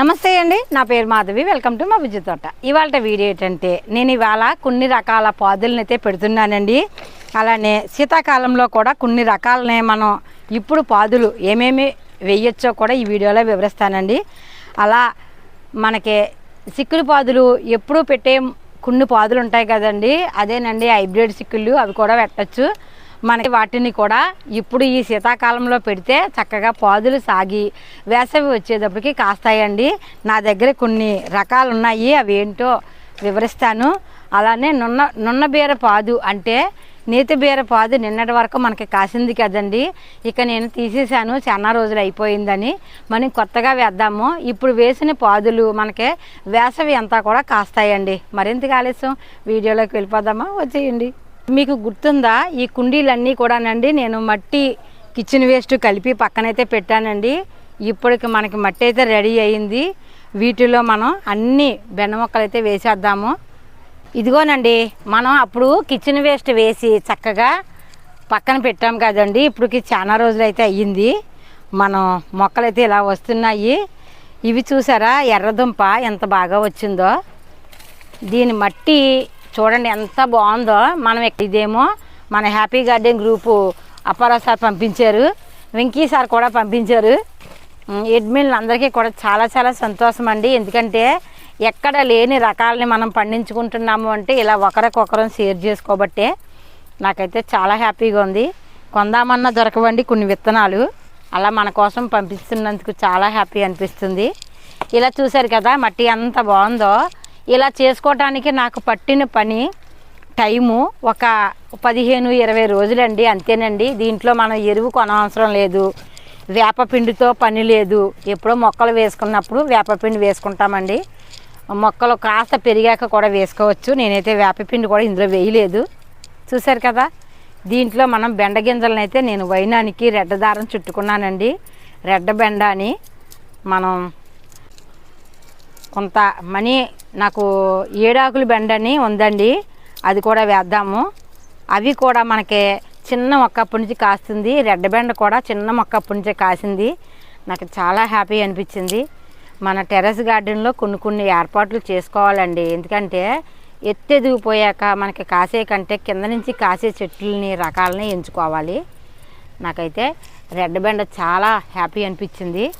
నమస్తే అండి నా పేరు మాధవి వెల్కమ్ టు మా బుజ్జి తోట. ఇవాళ వీడియో ఏంటంటే నేను ఇవాళ కొన్ని రకాల పాదులనైతే అయితే పెడుతున్నానండి. అలానే శీతాకాలంలో కూడా కొన్ని రకాలనే మనం ఇప్పుడు పాదులు ఏమేమి వేయొచ్చో కూడా ఈ వీడియోలో వివరిస్తానండి. అలా మనకి సిక్కులు పాదులు ఎప్పుడూ పెట్టే కొన్ని పాదులు ఉంటాయి కదండి. అదేనండి హైబ్రిడ్ సిక్కులు అవి కూడా పెట్టచ్చు. మనకి వాటిని కూడా ఇప్పుడు ఈ శీతాకాలంలో పెడితే చక్కగా పాదులు సాగి వేసవి వచ్చేటప్పటికి కాస్తాయండి. నా దగ్గర కొన్ని రకాలు ఉన్నాయి అవి ఏంటో వివరిస్తాను. అలానే నున్న నున్న బీర పాదు అంటే నేతి బీర పాదు నిన్నటి వరకు మనకి కాసింది కదండి. ఇక నేను తీసేసాను చాలా రోజులు అయిపోయిందని మనం కొత్తగా వేద్దాము. ఇప్పుడు వేసిన పాదులు మనకి వేసవి అంతా కూడా కాస్తాయండి. మరింత ఆలస్యం? వీడియోలోకి వెళ్ళిపోదామా? వచ్చేయండి. మీకు గుర్తుందా? ఈ కుండీలన్నీ కూడానండి నేను మట్టి కిచెన్ వేస్ట్ కలిపి పక్కనైతే పెట్టానండి. ఇప్పటికి మనకి మట్టి అయితే రెడీ అయింది. వీటిలో మనం అన్ని బెండ మొక్కలు అయితే వేసేద్దాము. ఇదిగోనండి మనం అప్పుడు కిచెన్ వేస్ట్ వేసి చక్కగా పక్కన పెట్టాం కదండి. ఇప్పటికి చాలా రోజులు అయితే అయ్యింది. మనం మొక్కలైతే ఇలా వస్తున్నాయి. ఇవి చూసారా ఎర్రదుంప ఎంత బాగా వచ్చిందో. దీని మట్టి చూడండి ఎంత బాగుందో. మనం ఇదేమో మన హ్యాపీ గార్డెన్ గ్రూపు అప్పారా సార్ పంపించారు. వెంకీ సార్ కూడా పంపించారు. ఎడ్మిల్ అందరికీ కూడా చాలా చాలా సంతోషం అండి. ఎందుకంటే ఎక్కడ లేని రకాలని మనం పండించుకుంటున్నాము అంటే ఇలా ఒకరికొకరం షేర్ చేసుకోబట్టే నాకైతే చాలా హ్యాపీగా ఉంది. కొందామన్నా దొరకవండి కొన్ని విత్తనాలు. అలా మన కోసం పంపిస్తున్నందుకు చాలా హ్యాపీ అనిపిస్తుంది. ఇలా చూశారు కదా మట్టి ఎంత బాగుందో. ఇలా చేసుకోవటానికి నాకు పట్టిన పని టైము ఒక పదిహేను ఇరవై రోజులండి అంతేనండి. దీంట్లో మనం ఎరువు కొనవసరం లేదు వేపపిండితో పని లేదు. ఎప్పుడో మొక్కలు వేసుకున్నప్పుడు వేపపిండి వేసుకుంటామండి. మొక్కలు కాస్త పెరిగాక కూడా వేసుకోవచ్చు. నేనైతే వేపపిండి కూడా ఇందులో వేయలేదు. చూశారు కదా? దీంట్లో మనం బెండ గింజలనైతే నేను వైనానికి రెడ్డ దారం చుట్టుకున్నానండి. రెడ్డ బెండ అని మనం కొంత మనీ నాకు ఏడాకులు బెండని ఉందండి. అది కూడా వేద్దాము. అవి కూడా మనకి చిన్న మొక్క అప్పటి నుంచి కాస్తుంది. రెడ్ బెండ కూడా చిన్న మొక్క అప్పటి నుంచే కాసింది. నాకు చాలా హ్యాపీ అనిపించింది. మన టెర్రస్ గార్డెన్లో కొన్ని కొన్ని ఏర్పాట్లు చేసుకోవాలండి. ఎందుకంటే ఎత్తెదిగిపోయాక మనకి కాసే కంటే కింద నుంచి కాసే చెట్లని రకాలని ఎంచుకోవాలి. నాకైతే రెడ్ బెండ చాలా హ్యాపీ అనిపించింది.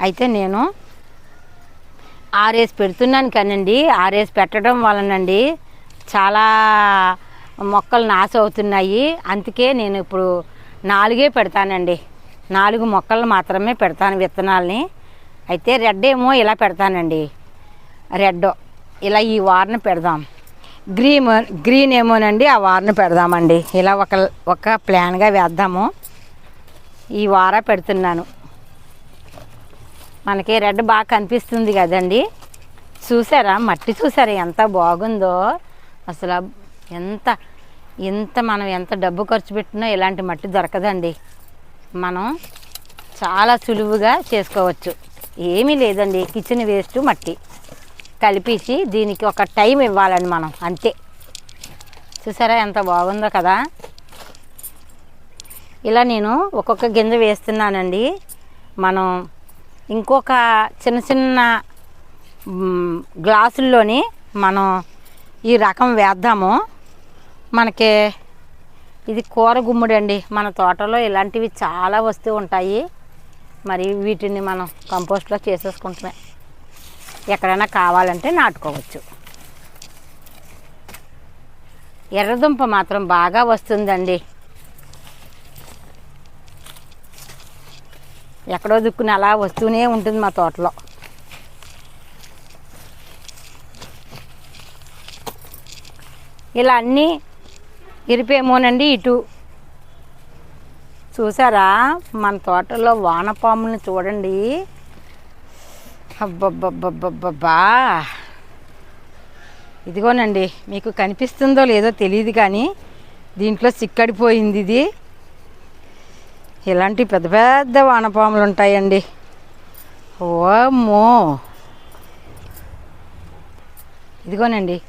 అయితే నేను ఆరేసి పెడుతున్నాను కానండి. ఆరేసి పెట్టడం వలనండి చాలా మొక్కలు నాశ అవుతున్నాయి. అందుకే నేను ఇప్పుడు నాలుగే పెడతానండి. నాలుగు మొక్కలు మాత్రమే పెడతాను విత్తనాలని. అయితే రెడ్ ఏమో ఇలా పెడతానండి. రెడ్ ఇలా ఈ వారన పెడదాం. గ్రీన్ గ్రీన్ ఏమోనండి ఆ వారన పెడదామండి. ఇలా ఒక ఒక ప్లాన్గా వేద్దాము. ఈ వార పెడుతున్నాను. మనకి రెడ్ బాగా కనిపిస్తుంది కదండి. చూసారా? మట్టి చూసారా? ఎంత బాగుందో. అసలు ఎంత ఎంత మనం ఎంత డబ్బు ఖర్చు పెట్టినా ఇలాంటి మట్టి దొరకదండి. మనం చాలా సులువుగా చేసుకోవచ్చు. ఏమీ లేదండి. కిచెన్ వేస్ట్ మట్టి. కలిపేసి దీనికి ఒక టైం ఇవ్వాలండి మనం. అంతే. చూసారా? ఎంత బాగుందో కదా. ఇలా నేను ఒక్కొక్క గింజ వేస్తున్నానండి. మనం ఇంకొక చిన్న చిన్న గ్లాసుల్లోని మనం ఈ రకం వేద్దాము. మనకి ఇది కూర గుమ్ముడండి. అండి మన తోటలో ఇలాంటివి చాలా వస్తూ ఉంటాయి. మరి వీటిని మనం కంపోస్ట్లో చేసేసుకుంటున్నాం. ఎక్కడైనా కావాలంటే నాటుకోవచ్చు. ఎర్రదుంప మాత్రం బాగా వస్తుందండి. ఎక్కడో దుక్కుని అలా వస్తూనే ఉంటుంది మా తోటలో. ఇలా అన్నీ ఇరిపేమోనండి ఇటు. చూసారా? మన తోటలో వానపాములను చూడండి. అబ్బబ్బబ్బబ్బబ్బా ఇదిగోనండి మీకు కనిపిస్తుందో లేదో తెలియదు కానీ దీంట్లో చిక్కడిపోయింది ఇది. ఇలాంటి పెద్ద పెద్ద వానపాములు ఉంటాయండి. ఓమ్మో ఇదిగోనండి.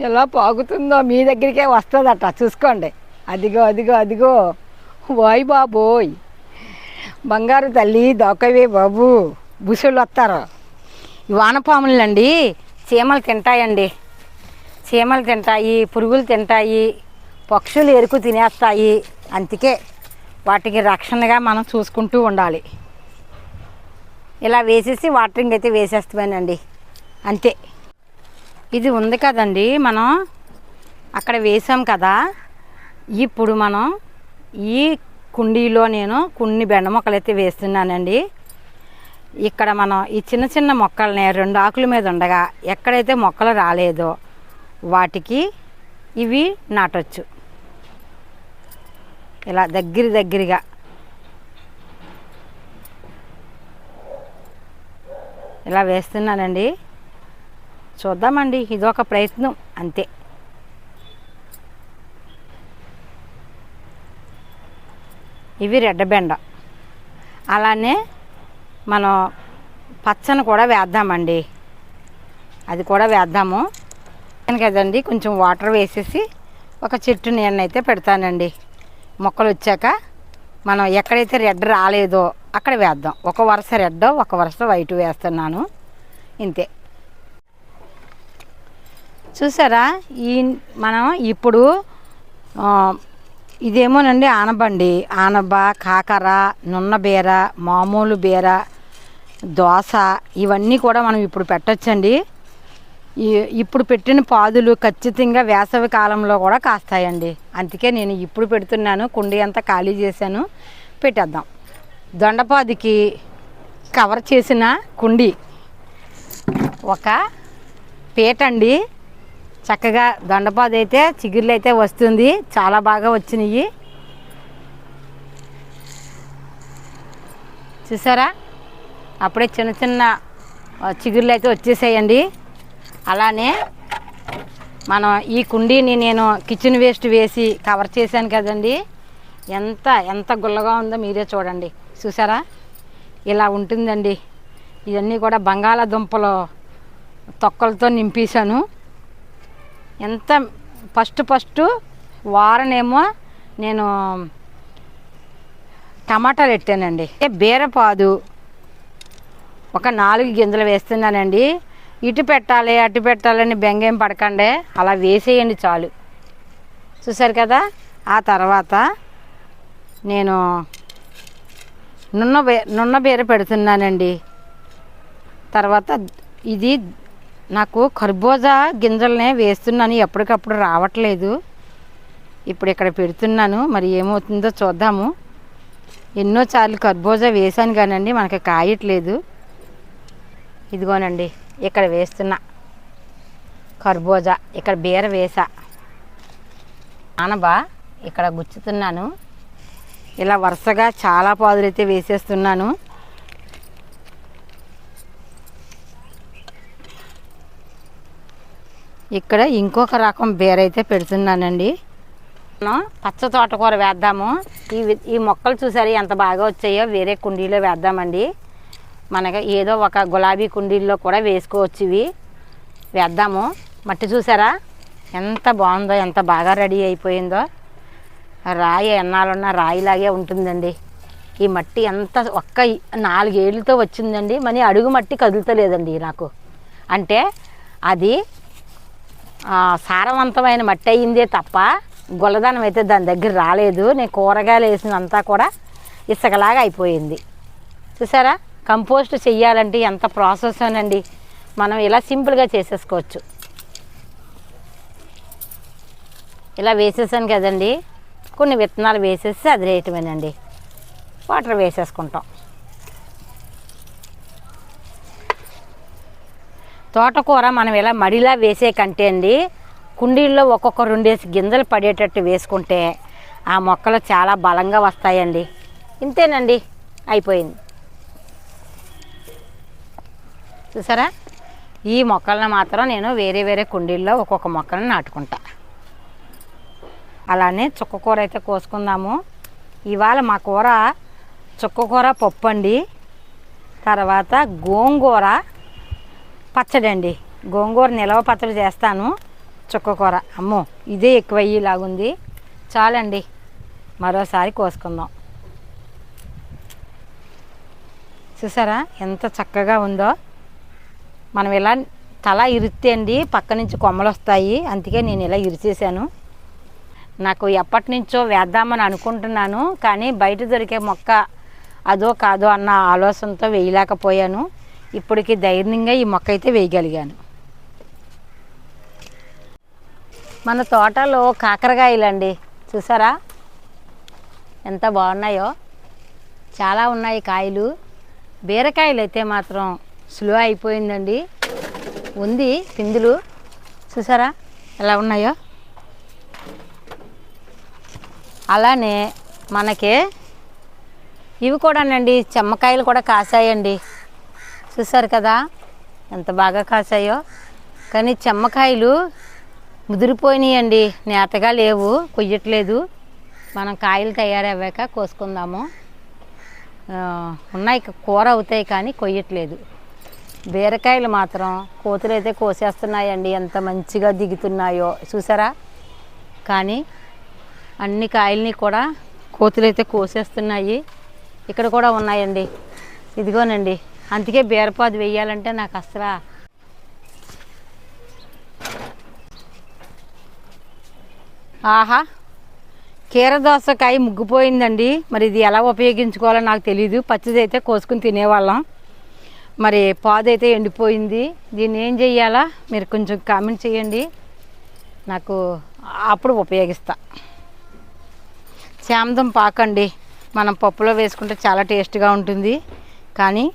ఎలా పాగుతుందో మీ దగ్గరికే వస్తుందట చూసుకోండి. అదిగో అదిగో అదిగో. వాయ్ బాబోయ్. బంగారు తల్లి దొక్కవే బాబు. బుసుళ్ళు వస్తారు. వానపాములండి చీమలు తింటాయండి. చీమలు తింటాయి పురుగులు తింటాయి పక్షులు ఎరుకు తినేస్తాయి. అందుకే వాటికి రక్షణగా మనం చూసుకుంటూ ఉండాలి. ఇలా వేసేసి వాటరింగ్ అయితే వేసేస్తామేనండి. అంతే. ఇది ఉంది కదండి మనం అక్కడ వేసాం కదా. ఇప్పుడు మనం ఈ కుండీలో నేను కొన్ని బెండ మొక్కలు అయితే వేస్తున్నానండి. ఇక్కడ మనం ఈ చిన్న చిన్న మొక్కల్ని రెండు ఆకుల మీద ఉండగా ఎక్కడైతే మొక్కలు రాలేదో వాటికి ఇవి నాటొచ్చు. ఇలా దగ్గర దగ్గరగా. ఇలా వేస్తున్నానండి. చూద్దామండి ఇదొక ప్రయత్నం అంతే. ఇవి రెడ్డ బెండ. అలానే మనం పచ్చని కూడా వేద్దామండి. అది కూడా వేద్దాము. కదండి కొంచెం వాటర్ వేసేసి ఒక చెట్టు నేనైతే పెడతానండి. మొక్కలు వచ్చాక మనం ఎక్కడైతే రెడ్ రాలేదో అక్కడ వేద్దాం. ఒక వరుస రెడ్ ఒక వరుస వైట్ వేస్తున్నాను. ఇంతే. చూసారా? ఈ మనం ఇప్పుడు ఇదేమోనండి ఆనబండి. ఆనబ కాకర నున్న బీర మామూలు బీర దోస ఇవన్నీ కూడా మనం ఇప్పుడు పెట్టచ్చండి. ఇప్పుడు పెట్టిన పాదులు ఖచ్చితంగా వేసవి కాలంలో కూడా కాస్తాయండి. అందుకే నేను ఇప్పుడు పెడుతున్నాను. కుండీ అంతా ఖాళీ చేశాను. పెట్టేద్దాం. దొండపాదికి కవర్ చేసిన కుండీ. ఒక పీట అండి చక్కగా దొండపాది అయితే చిగుర్లు అయితే వస్తుంది. చాలా బాగా వచ్చినాయి. చూసారా? అప్పుడే చిన్న చిన్న ఆ, చిగుర్లు అయితే వచ్చేసాయండి. అలానే మనం ఈ కుండీని నేను కిచెన్ వేస్ట్ వేసి కవర్ చేశాను కదండి. ఎంత ఎంత గుల్లగా ఉందో మీరే చూడండి. చూసారా? ఇలా ఉంటుందండి. ఇవన్నీ కూడా బంగాళాదుంపలు తొక్కలతో నింపేశాను. ఎంత ఫస్ట్ ఫస్ట్ వారనేమో నేను టమాటాలు పెట్టానండి బీరపాదు. ఒక నాలుగు గింజలు వేస్తున్నానండి. ఇటు పెట్టాలి అటు పెట్టాలని బెంగేం పడకండి. అలా వేసేయండి చాలు. చూసారు కదా? ఆ తర్వాత నేను నున్న బే నున్న బీర పెడుతున్నానండి. తర్వాత ఇది నాకు కర్బూజా గింజలనే వేస్తున్నాను. ఎప్పటికప్పుడు రావట్లేదు. ఇప్పుడు ఇక్కడ పెడుతున్నాను. మరి ఏమవుతుందో చూద్దాము. ఎన్నోసార్లు కర్బూజా వేశాను కానండి మనకి కాయట్లేదు. ఇదిగోనండి ఇక్కడ వేస్తున్నా. కర్బూజా ఇక్కడ బీర వేసా. ఆనబా ఇక్కడ గుచ్చుతున్నాను. ఇలా వరుసగా చాలా పాదులు అయితే వేసేస్తున్నాను. ఇక్కడ ఇంకొక రకం బీర అయితే పెడుతున్నానండి. మనం పచ్చ తోటకూర వేద్దాము. ఈ ఈ మొక్కలు చూసారు ఎంత బాగా వచ్చాయో వేరే కుండీలో వేద్దామండి. మనకి ఏదో ఒక గులాబీ కుండీల్లో కూడా వేసుకోవచ్చు ఇవి. వేద్దాము. మట్టి చూసారా? ఎంత బాగుందో ఎంత బాగా రెడీ అయిపోయిందో. రాయి ఎన్నాళ్ళున్న రాయిలాగే ఉంటుందండి. ఈ మట్టి ఎంత ఒక్క నాలుగేళ్ళతో వచ్చిందండి. మరి అడుగు మట్టి కదులుతలేదండి నాకు. అంటే అది సారవంతమైన మట్టి అయిందే తప్ప గుల్లదనం అయితే దాని దగ్గర రాలేదు. నేను కూరగాయలు వేసినంతా కూడా ఇసుకలాగా అయిపోయింది. చూసారా? కంపోస్ట్ చెయ్యాలంటే ఎంత ప్రాసెస్ అనండి? మనం ఇలా సింపుల్గా చేసేసుకోవచ్చు. ఇలా వేసేసాను కదండి. కొన్ని విత్తనాలు వేసేసి అది రేయటమేనండి వాటర్ వేసేసుకుంటాం. తోటకూర మనం ఇలా మడిలా వేసే కంటే అండి కుండీల్లో ఒక్కొక్క రెండేసి గింజలు పడేటట్టు వేసుకుంటే ఆ మొక్కలు చాలా బలంగా వస్తాయండి. ఇంతేనండి. అయిపోయింది. చూసారా? ఈ మొక్కలను మాత్రం నేను వేరే వేరే కుండీల్లో ఒక్కొక్క మొక్కలను నాటుకుంటా. అలానే చుక్కకూర అయితే కోసుకుందాము. ఇవాళ మా కూర చుక్కకూర పప్పు అండి తర్వాత గోంగూర పచ్చడి అండి గోంగూర నిలవ పచ్చడి చేస్తాను చుక్కకూర అమ్మో ఇదే ఎక్కువ అయ్యేలాగుంది చాలండి మరోసారి కోసుకుందాం. చూసారా ఎంత చక్కగా ఉందో? మనం ఇలా తల ఇరిస్తే అండి పక్క నుంచి కొమ్మలు వస్తాయి అందుకే నేను ఇలా ఇరిచేసాను నాకు ఎప్పటి నుంచో వేద్దామని అనుకుంటున్నాను కానీ బయట దొరికే మొక్క అదో కాదో అన్న ఆలోచనతో వేయలేకపోయాను. ఇప్పటికి ధైర్యంగా ఈ మొక్క అయితే వేయగలిగాను. మన తోటలో కాకరకాయలండి చూసారా? ఎంత బాగున్నాయో. చాలా ఉన్నాయి కాయలు. బీరకాయలు అయితే మాత్రం స్లో అయిపోయిందండి. ఉంది పిందులు. చూసారా? ఎలా ఉన్నాయో? అలానే మనకి ఇవి కూడానండి చెమ్మకాయలు కూడా కాసాయండి. చూసారు కదా? ఎంత బాగా కాసాయో. కానీ చెమ్మకాయలు ముదిరిపోయినాయండి. నేతగా లేవు కొయ్యట్లేదు. మనం కాయలు తయారయ్యాక కోసుకుందాము. ఉన్నాయి కూర అవుతాయి కానీ కొయ్యట్లేదు. బీరకాయలు మాత్రం కోతులు అయితే కోసేస్తున్నాయండి. ఎంత మంచిగా దిగుతున్నాయో. చూసారా? కానీ అన్ని కాయల్ని కూడా కోతులు అయితే కోసేస్తున్నాయి. ఇక్కడ కూడా ఉన్నాయండి. ఇదిగోనండి. అందుకే బీరపాదు వేయాలంటే నాకు అసలు ఆహా! కీరదోసకాయ ముగ్గిపోయిందండి. మరి ఇది ఎలా ఉపయోగించుకోవాలో నాకు తెలియదు పచ్చిది అయితే కోసుకుని తినేవాళ్ళం. మరి పాదు అయితే ఎండిపోయింది. దీన్ని ఏం చెయ్యాలా? మీరు కొంచెం కామెంట్ చేయండి. నాకు అప్పుడు ఉపయోగిస్తా. శామదం పాకండి. మనం పప్పులో వేసుకుంటే చాలా టేస్ట్గా ఉంటుంది. కానీ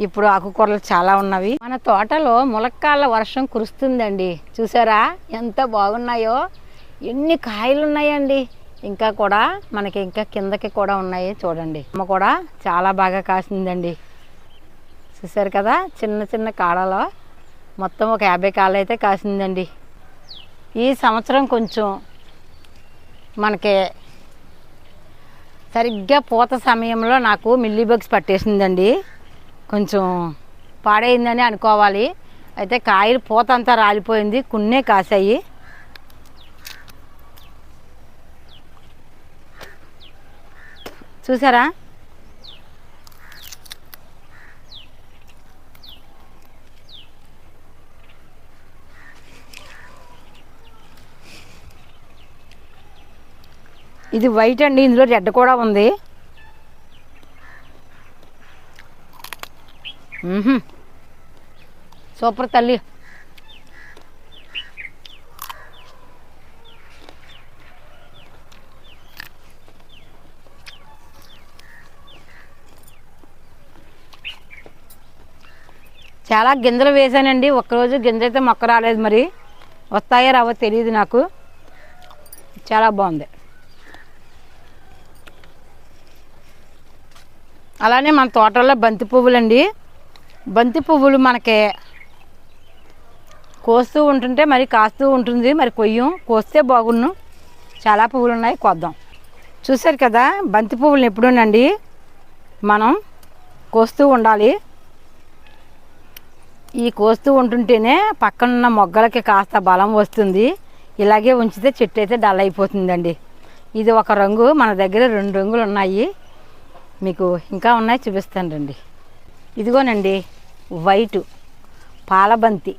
ఇప్పుడు ఆకుకూరలు చాలా ఉన్నవి. మన తోటలో ములక్కాళ్ళ వర్షం కురుస్తుందండి. చూసారా? ఎంత బాగున్నాయో. ఎన్ని కాయలు ఉన్నాయండి. ఇంకా కూడా మనకి ఇంకా కిందకి కూడా ఉన్నాయి చూడండి. అమ్మ కూడా చాలా బాగా కాసిందండి. చూసారు కదా? చిన్న చిన్న కాడలో మొత్తం ఒక యాభై కాళ్ళు అయితే కాసిందండి. ఈ సంవత్సరం కొంచెం మనకి సరిగ్గా పూత సమయంలో నాకు మిల్లీ బగ్స్ పట్టేసిందండి. కొంచెం పాడైందని అనుకోవాలి. అయితే కాయలు పూత అంతా రాలిపోయింది. కున్నే కాసాయి చూసారా? ఇది వైట్ అండి ఇందులో రెడ్ కూడా ఉంది. సూపర్ తల్లి. చాలా గింజలు వేసానండి. ఒక్కరోజు గింజ అయితే మొక్క రాలేదు మరి. వస్తాయో రావో తెలియదు నాకు. చాలా బాగుంది. అలానే మన తోటల్లో బంతి పువ్వులండి. బంతి పువ్వులు మనకి కోస్తూ ఉంటుంటే మరి కాస్తూ ఉంటుంది మరి కొయ్యం. కోస్తే బాగున్ను చాలా పువ్వులు ఉన్నాయి కోద్దాం. చూశారు కదా బంతి పువ్వులను ఎప్పుడూనండి మనం కోస్తూ ఉండాలి. ఈ కోస్తూ ఉంటుంటేనే పక్కనున్న మొగ్గలకి కాస్త బలం వస్తుంది. ఇలాగే ఉంచితే చెట్టు అయితే డల్ అయిపోతుందండి. ఇది ఒక రంగు మన దగ్గర రెండు రంగులు ఉన్నాయి మీకు ఇంకా ఉన్నాయి చూపిస్తాను రండి. ఇదిగోనండి వైటు పాలబంతి.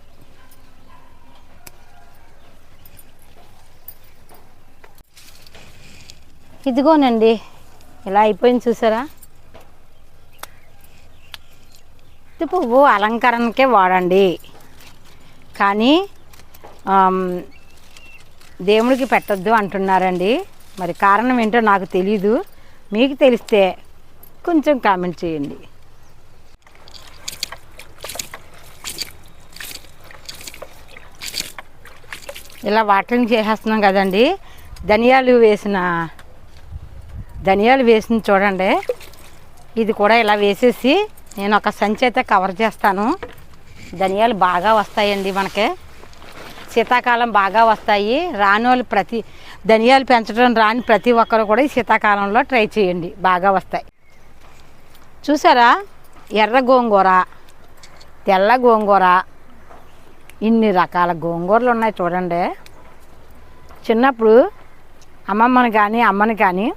ఇదిగోనండి ఇలా అయిపోయింది చూసారా? ఇది పువ్వు అలంకరణకే వాడండి. కానీ దేవుడికి పెట్టద్దు అంటున్నారండి. మరి కారణం ఏంటో నాకు తెలీదు. మీకు తెలిస్తే కొంచెం కామెంట్ చేయండి. ఇలా వాటరింగ్ చేసేస్తున్నాం కదండి. ధనియాలు వేసిన ధనియాలు వేసిన చూడండి. ఇది కూడా ఇలా వేసేసి నేను ఒక సంచి అయితే కవర్ చేస్తాను. ధనియాలు బాగా వస్తాయండి మనకి. శీతాకాలం బాగా వస్తాయి. రాని వాళ్ళు ప్రతి ధనియాలు పెంచడం రాని ప్రతి ఒక్కరు కూడా ఈ శీతాకాలంలో ట్రై చేయండి. బాగా వస్తాయి. చూసారా? ఎర్ర గోంగూర తెల్ల గోంగూర ఇన్ని రకాల గోంగూరలు ఉన్నాయి చూడండి. చిన్నప్పుడు అమ్మమ్మని కానీ అమ్మని కానీ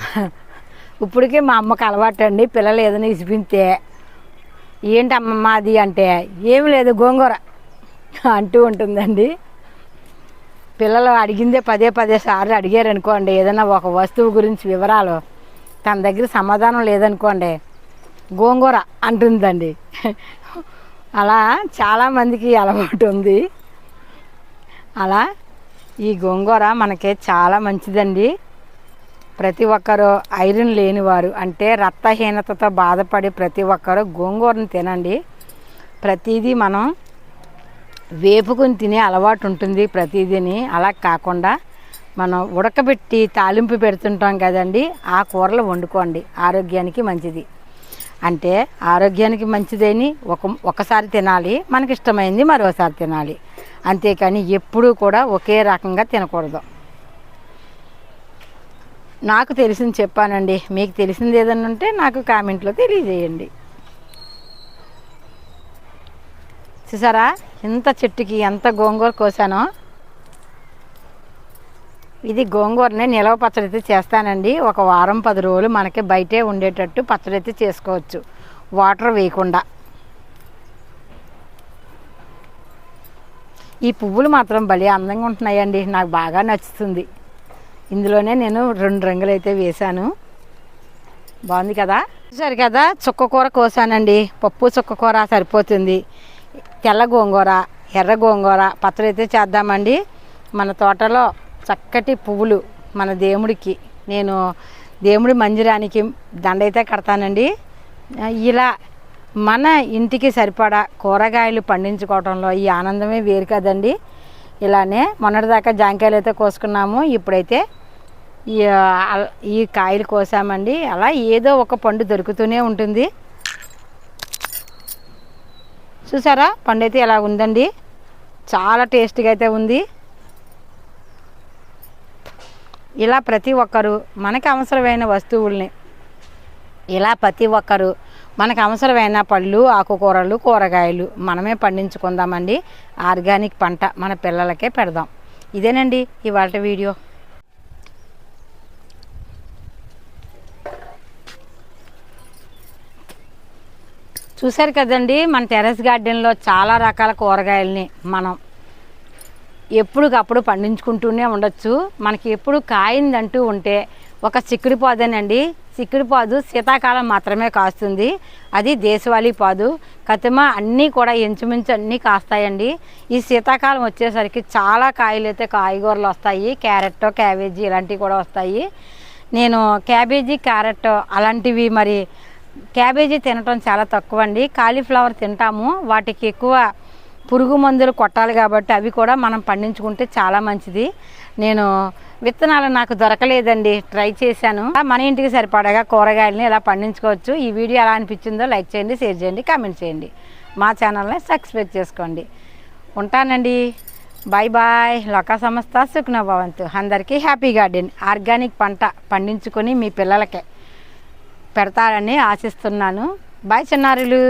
ఇప్పటికీ మా అమ్మకు అలవాటు అండి. పిల్లలు ఏదైనా ఇసిపితే ఏంటి అమ్మమ్మ అది అంటే ఏమి లేదు గోంగూర అంటూ ఉంటుందండి. పిల్లలు అడిగిందే పదే పదే సార్లు అడిగారు అనుకోండి ఏదైనా ఒక వస్తువు గురించి వివరాలు తన దగ్గర సమాధానం లేదనుకోండి గోంగూర అంటుందండి. అలా చాలామందికి అలవాటు ఉంది. అలా ఈ గోంగూర మనకి చాలా మంచిదండి. ప్రతి ఒక్కరూ ఐరన్ లేనివారు అంటే రక్తహీనతతో బాధపడే ప్రతి ఒక్కరూ గోంగూరను తినండి. ప్రతిదీ మనం వేపుకుని తినే అలవాటు ఉంటుంది ప్రతిదీని. అలా కాకుండా మనం ఉడకబెట్టి తాలింపు పెడుతుంటాం కదండి ఆ కూరలు వండుకోండి. ఆరోగ్యానికి మంచిది. అంటే ఆరోగ్యానికి మంచిదని ఒక ఒకసారి తినాలి మనకి ఇష్టమైంది మరోసారి తినాలి. అంతేకాని ఎప్పుడూ కూడా ఒకే రకంగా తినకూడదు. నాకు తెలిసింది చెప్పానండి. మీకు తెలిసింది ఏదన్నా ఉంటే నాకు కామెంట్లో తెలియజేయండి. చూసారా? ఇంత చెట్టుకి ఎంత గోంగూర కోసానో? ఇది గోంగూరని నిలవ పచ్చడి అయితే చేస్తానండి. ఒక వారం పది రోజులు మనకి బయటే ఉండేటట్టు పచ్చడి అయితే చేసుకోవచ్చు. వాటర్ వేయకుండా. ఈ పువ్వులు మాత్రం భలే అందంగా ఉంటున్నాయండి. నాకు బాగా నచ్చుతుంది. ఇందులోనే నేను రెండు రంగులు అయితే వేశాను. బాగుంది కదా? సరి కదా? చుక్క కూర కోసానండి. పప్పు చుక్క కూర సరిపోతుంది. తెల్ల గోంగూర ఎర్ర గోంగూర పచ్చడి అయితే చేద్దామండి. మన తోటలో చక్కటి పువ్వులు మన దేవుడికి. నేను దేవుడి మందిరానికి దండైతే కడతానండి. ఇలా మన ఇంటికి సరిపడా కూరగాయలు పండించుకోవడంలో ఈ ఆనందమే వేరు కదండి. ఇలానే మొన్నటిదాకా జాంకాయలు అయితే కోసుకున్నాము. ఇప్పుడైతే ఈ ఈ కాయలు కోసామండి. అలా ఏదో ఒక పండు దొరుకుతూనే ఉంటుంది. చూసారా? పండు అయితే ఇలా ఉందండి. చాలా టేస్ట్గా అయితే ఉంది. ఇలా ప్రతి ఒక్కరు మనకు అవసరమైన వస్తువుల్ని ఇలా ప్రతి ఒక్కరు మనకు అవసరమైన పళ్ళు ఆకుకూరలు కూరగాయలు మనమే పండించుకుందామండి. ఆర్గానిక్ పంట మన పిల్లలకే పెడదాం. ఇదేనండి ఇవాళ వీడియో. చూశారు కదండి మన టెర్రస్ గార్డెన్లో చాలా రకాల కూరగాయలని మనం ఎప్పుడుకప్పుడు పండించుకుంటూనే ఉండొచ్చు. మనకి ఎప్పుడు కాయిందంటూ ఉంటే ఒక చిక్కుడు పాదేనండి చిక్కుడు పాదు శీతాకాలం మాత్రమే కాస్తుంది. అది దేశవాళీ పాదు. కతిమ అన్నీ కూడా ఇంచుమించు అన్నీ కాస్తాయండి. ఈ శీతాకాలం వచ్చేసరికి చాలా కాయలు అయితే కాయగూరలు వస్తాయి. క్యారెట్ క్యాబేజీ ఇలాంటివి కూడా వస్తాయి. నేను క్యాబేజీ క్యారెట్ అలాంటివి మరి క్యాబేజీ తినటం చాలా తక్కువ అండి కాలీఫ్లవర్ తింటాము. వాటికి ఎక్కువ పురుగు మందులు కొట్టాలి కాబట్టి అవి కూడా మనం పండించుకుంటే చాలా మంచిది. నేను విత్తనాలు నాకు దొరకలేదండి. ట్రై చేశాను. మన ఇంటికి సరిపడగా కూరగాయలని ఇలా పండించుకోవచ్చు ఈ వీడియో ఎలా అనిపించిందో లైక్ చేయండి షేర్ చేయండి కామెంట్ చేయండి. మా ఛానల్ని సబ్స్క్రైబ్ చేసుకోండి. ఉంటానండి. బాయ్ బాయ్ లోక సంస్థ సుఖ్నభవంతు అందరికీ హ్యాపీ గార్డెన్ ఆర్గానిక్ పంట పండించుకొని మీ పిల్లలకి పెడతారని ఆశిస్తున్నాను. బాయ్ చిన్నారులు.